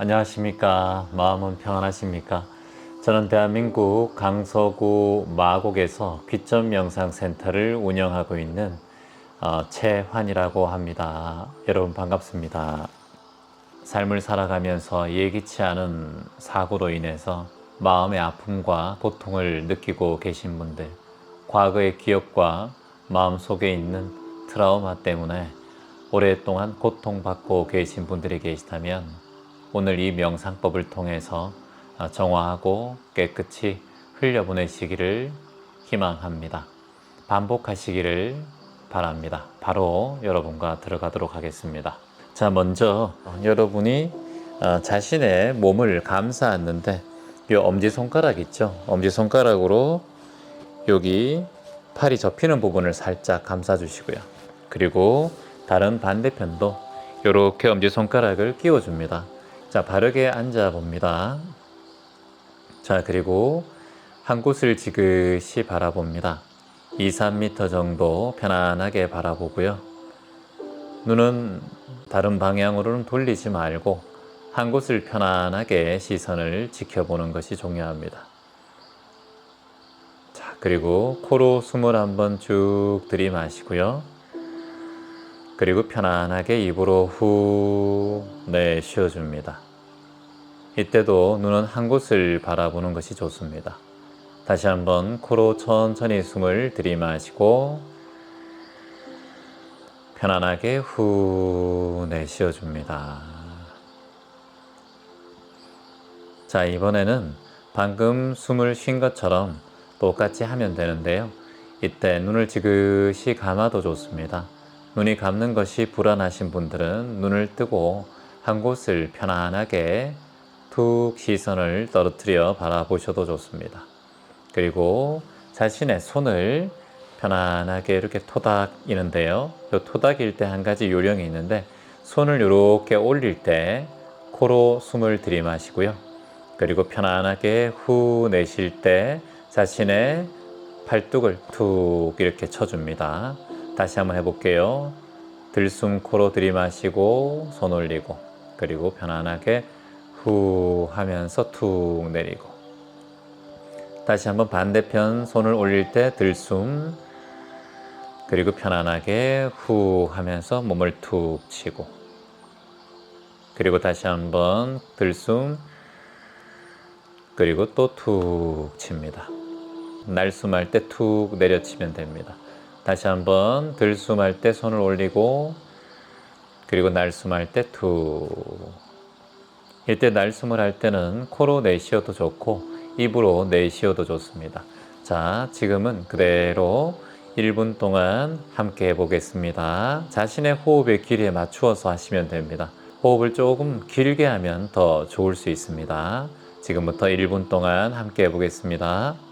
안녕하십니까. 마음은 평안하십니까? 저는 대한민국 강서구 마곡에서 귀점 명상센터를 운영하고 있는 어, 최환이라고 합니다. 여러분 반갑습니다. 삶을 살아가면서 예기치 않은 사고로 인해서 마음의 아픔과 고통을 느끼고 계신 분들, 과거의 기억과 마음 속에 있는 트라우마 때문에 오랫동안 고통받고 계신 분들이 계시다면 오늘 이 명상법을 통해서 어, 정화하고 깨끗이 흘려보내시기를 희망합니다. 반복하시기를 바랍니다. 바로 여러분과 들어가도록 하겠습니다. 자, 먼저 여러분이 어, 자신의 몸을 감싸았는데 이 엄지손가락 있죠? 엄지손가락으로 여기 팔이 접히는 부분을 살짝 감싸 주시고요. 그리고 다른 반대편도 이렇게 엄지손가락을 끼워 줍니다. 자, 바르게 앉아 봅니다. 자, 그리고 한 곳을 지그시 바라봅니다. 2, 3m 정도 편안하게 바라보고요. 눈은 다른 방향으로는 돌리지 말고 한 곳을 편안하게 시선을 지켜보는 것이 중요합니다. 자, 그리고 코로 숨을 한번 쭉 들이마시고요. 그리고 편안하게 입으로 후 내쉬어줍니다. 이때도 눈은 한 곳을 바라보는 것이 좋습니다. 다시 한번 코로 천천히 숨을 들이마시고 편안하게 후 내쉬어줍니다. 자, 이번에는 방금 숨을 쉰 것처럼 똑같이 하면 되는데요. 이때 눈을 지그시 감아도 좋습니다. 눈이 감는 것이 불안하신 분들은 눈을 뜨고 한 곳을 편안하게 툭 시선을 떨어뜨려 바라보셔도 좋습니다. 그리고 자신의 손을 편안하게 이렇게 토닥이는데요. 이 토닥일 때 한 가지 요령이 있는데 손을 이렇게 올릴 때 코로 숨을 들이마시고요. 그리고 편안하게 후 내쉴 때 자신의 팔뚝을 툭 이렇게 쳐줍니다. 다시 한번 해볼게요. 들숨 코로 들이마시고 손 올리고 그리고 편안하게 후 하면서 툭 내리고 다시 한번 반대편 손을 올릴 때 들숨 그리고 편안하게 후 하면서 몸을 툭 치고 그리고 다시 한번 들숨 그리고 또 툭 칩니다. 날숨할 때 툭 내려치면 됩니다. 다시 한번 들숨할 때 손을 올리고 그리고 날숨할 때 툭. 이때 날숨을 할 때는 코로 내쉬어도 좋고 입으로 내쉬어도 좋습니다. 자, 지금은 그대로 1분 동안 함께 해보겠습니다. 자신의 호흡의 길이에 맞추어서 하시면 됩니다. 호흡을 조금 길게 하면 더 좋을 수 있습니다. 지금부터 1분 동안 함께 해보겠습니다.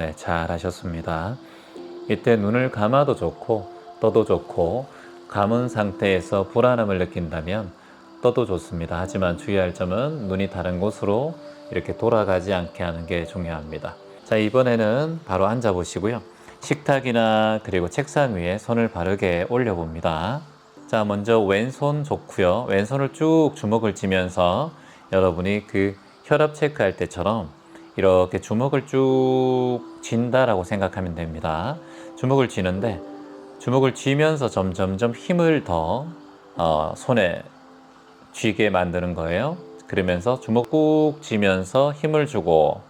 네, 잘 하셨습니다. 이때 눈을 감아도 좋고, 떠도 좋고, 감은 상태에서 불안함을 느낀다면 떠도 좋습니다. 하지만 주의할 점은 눈이 다른 곳으로 이렇게 돌아가지 않게 하는 게 중요합니다. 자, 이번에는 바로 앉아 보시고요. 식탁이나 그리고 책상 위에 손을 바르게 올려 봅니다. 자, 먼저 왼손 좋고요. 왼손을 쭉 주먹을 쥐면서 여러분이 그 혈압 체크할 때처럼 이렇게 주먹을 쭉 쥔다라고 생각하면 됩니다. 주먹을 쥐는데 주먹을 쥐면서 점점점 힘을 더 어, 손에 쥐게 만드는 거예요. 그러면서 주먹 꾹 쥐면서 힘을 주고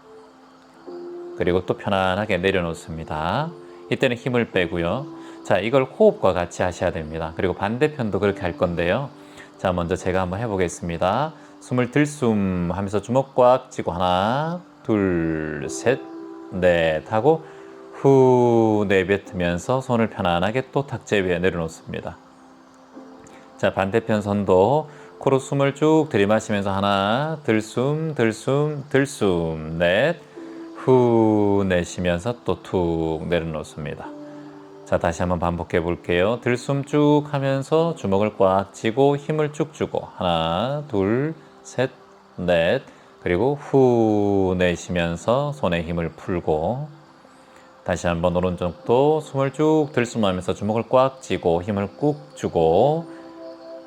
그리고 또 편안하게 내려놓습니다. 이때는 힘을 빼고요. 자, 이걸 호흡과 같이 하셔야 됩니다. 그리고 반대편도 그렇게 할 건데요. 자, 먼저 제가 한번 해보겠습니다. 숨을 들숨 하면서 주먹 꽉 쥐고 하나, 둘, 셋, 넷 하고 후 내뱉으면서 손을 편안하게 또 탁제 위에 내려놓습니다. 자, 반대편 손도 코로 숨을 쭉 들이마시면서 하나, 들숨, 들숨, 들숨, 넷, 후 내쉬면서 또 툭 내려놓습니다. 자, 다시 한번 반복해 볼게요. 들숨 쭉 하면서 주먹을 꽉 쥐고 힘을 쭉 주고 하나, 둘, 셋, 넷, 그리고 후 내쉬면서 손에 힘을 풀고 다시 한번 오른쪽도 숨을 쭉 들숨하면서 주먹을 꽉 쥐고 힘을 꾹 주고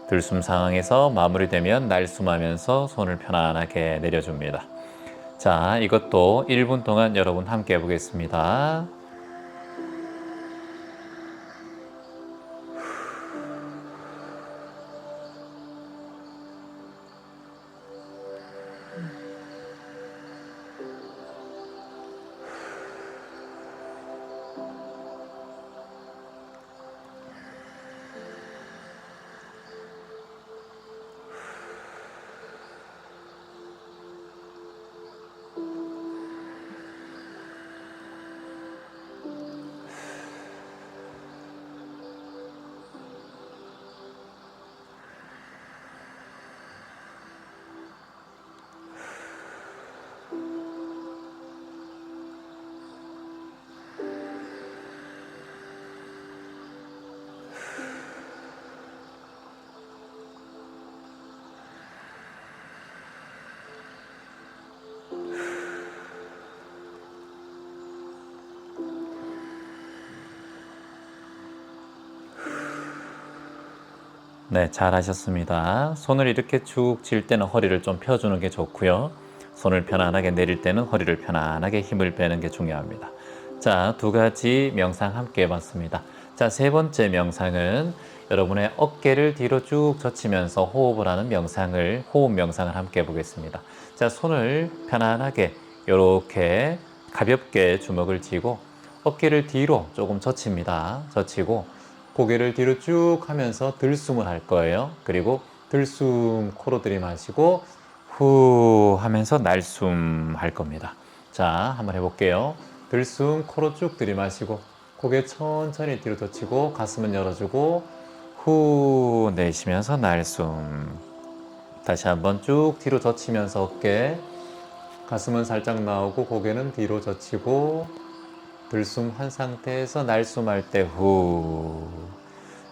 들숨 상황에서 마무리되면 날숨하면서 손을 편안하게 내려줍니다. 자, 이것도 1분 동안 여러분 함께 해보겠습니다. 네, 잘 하셨습니다. 손을 이렇게 쭉쥘 때는 허리를 좀 펴주는 게 좋고요. 손을 편안하게 내릴 때는 허리를 편안하게 힘을 빼는 게 중요합니다. 자, 두 가지 명상 함께 해봤습니다. 자, 세 번째 명상은 여러분의 어깨를 뒤로 쭉 젖히면서 호흡을 하는 명상을, 호흡 명상을 함께 해보겠습니다. 자, 손을 편안하게 이렇게 가볍게 주먹을 쥐고 어깨를 뒤로 조금 젖힙니다. 젖히고 고개를 뒤로 쭉 하면서 들숨을 할 거예요. 그리고 들숨 코로 들이마시고 후 하면서 날숨 할 겁니다. 자, 한번 해볼게요. 들숨 코로 쭉 들이마시고 고개 천천히 뒤로 젖히고 가슴은 열어주고 후 내쉬면서 날숨. 다시 한번 쭉 뒤로 젖히면서 어깨 가슴은 살짝 나오고 고개는 뒤로 젖히고 들숨 한 상태에서 날숨할 때 후.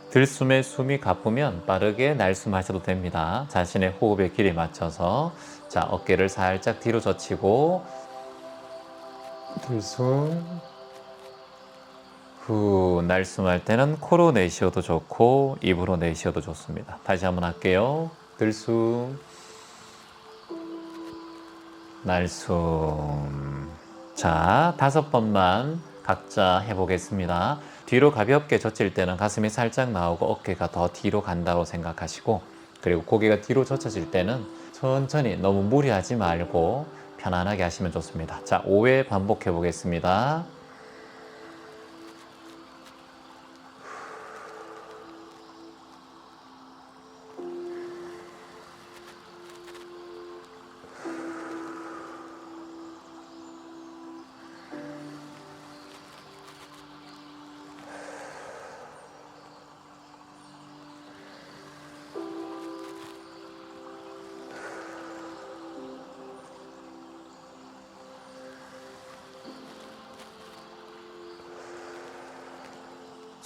들숨에 숨이 가쁘면 빠르게 날숨하셔도 됩니다. 자신의 호흡의 길에 맞춰서 자 어깨를 살짝 뒤로 젖히고 들숨 후 날숨할 때는 코로 내쉬어도 좋고 입으로 내쉬어도 좋습니다. 다시 한번 할게요. 들숨 날숨 자 다섯 번만 각자 해보겠습니다. 뒤로 가볍게 젖힐 때는 가슴이 살짝 나오고 어깨가 더 뒤로 간다고 생각하시고 그리고 고개가 뒤로 젖혀질 때는 천천히 너무 무리하지 말고 편안하게 하시면 좋습니다. 자, 5회 반복해 보겠습니다.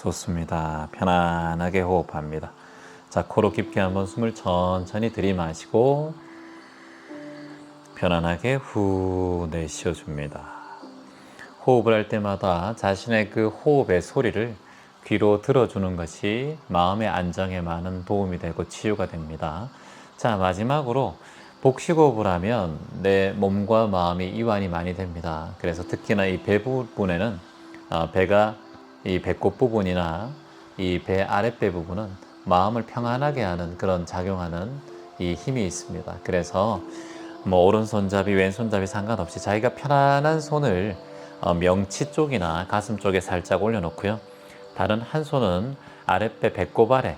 좋습니다. 편안하게 호흡합니다. 자, 코로 깊게 한번 숨을 천천히 들이마시고 편안하게 후 내쉬어 줍니다. 호흡을 할 때마다 자신의 그 호흡의 소리를 귀로 들어주는 것이 마음의 안정에 많은 도움이 되고 치유가 됩니다. 자, 마지막으로 복식호흡을 하면 내 몸과 마음이 이완이 많이 됩니다. 그래서 특히나 이 배 부분에는 어, 배가 이 배꼽 부분이나 이 배 아랫배 부분은 마음을 평안하게 하는 그런 작용하는 이 힘이 있습니다. 그래서 뭐 오른손잡이, 왼손잡이 상관없이 자기가 편안한 손을 어, 명치 쪽이나 가슴 쪽에 살짝 올려놓고요. 다른 한 손은 아랫배 배꼽 아래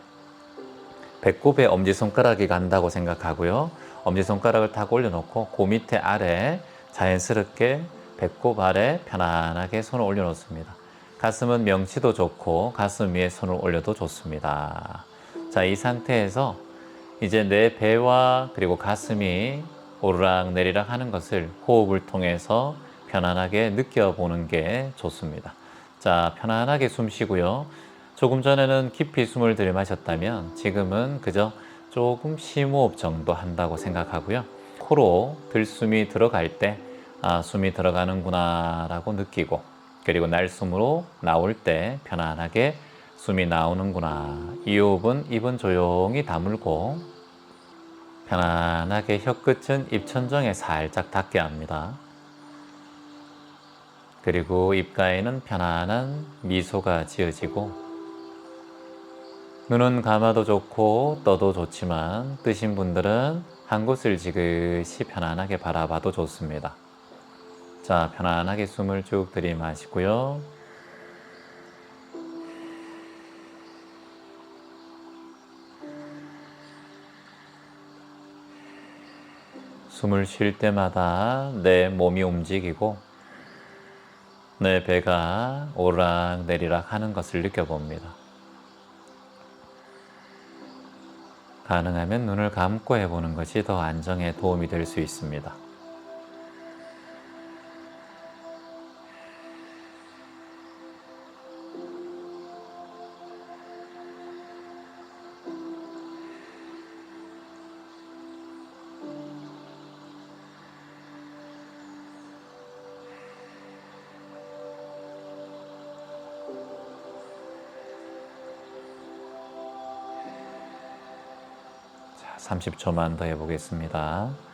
배꼽에 엄지손가락이 간다고 생각하고요. 엄지손가락을 탁 올려놓고 그 밑에 아래 자연스럽게 배꼽 아래 편안하게 손을 올려놓습니다. 가슴은 명치도 좋고 가슴 위에 손을 올려도 좋습니다. 자, 이 상태에서 이제 내 배와 그리고 가슴이 오르락 내리락 하는 것을 호흡을 통해서 편안하게 느껴보는 게 좋습니다. 자, 편안하게 숨 쉬고요. 조금 전에는 깊이 숨을 들이마셨다면 지금은 그저 조금 심호흡 정도 한다고 생각하고요. 코로 들숨이 들어갈 때 아, 숨이 들어가는구나 라고 느끼고 그리고 날숨으로 나올 때 편안하게 숨이 나오는구나. 이 호흡은 입은 조용히 다물고 편안하게 혀끝은 입천정에 살짝 닿게 합니다. 그리고 입가에는 편안한 미소가 지어지고 눈은 감아도 좋고 떠도 좋지만 뜨신 분들은 한 곳을 지그시 편안하게 바라봐도 좋습니다. 자, 편안하게 숨을 쭉 들이마시고요. 숨을 쉴 때마다 내 몸이 움직이고 내 배가 오르락 내리락 하는 것을 느껴봅니다. 가능하면 눈을 감고 해보는 것이 더 안정에 도움이 될 수 있습니다. 30초만 더 해보겠습니다.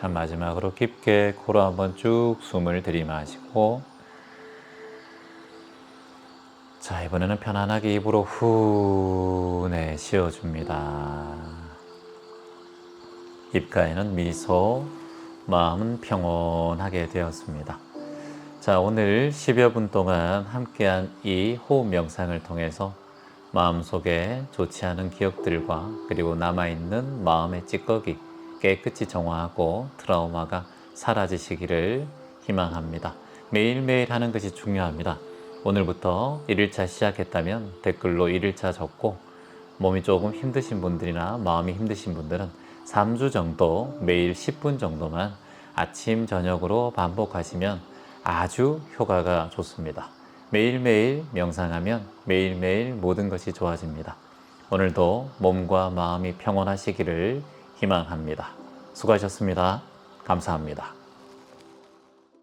자, 마지막으로 깊게 코로 한번 쭉 숨을 들이마시고 자, 이번에는 편안하게 입으로 후 내쉬어줍니다. 입가에는 미소, 마음은 평온하게 되었습니다. 자, 오늘 10여 분 동안 함께한 이 호흡 명상을 통해서 마음속에 좋지 않은 기억들과 그리고 남아있는 마음의 찌꺼기 깨끗이 정화하고 트라우마가 사라지시기를 희망합니다. 매일매일 하는 것이 중요합니다. 오늘부터 1일차 시작했다면 댓글로 1일차 적고 몸이 조금 힘드신 분들이나 마음이 힘드신 분들은 3주 정도 매일 10분 정도만 아침, 저녁으로 반복하시면 아주 효과가 좋습니다. 매일매일 명상하면 매일매일 모든 것이 좋아집니다. 오늘도 몸과 마음이 평온하시기를 희망합니다. 수고하셨습니다. 감사합니다.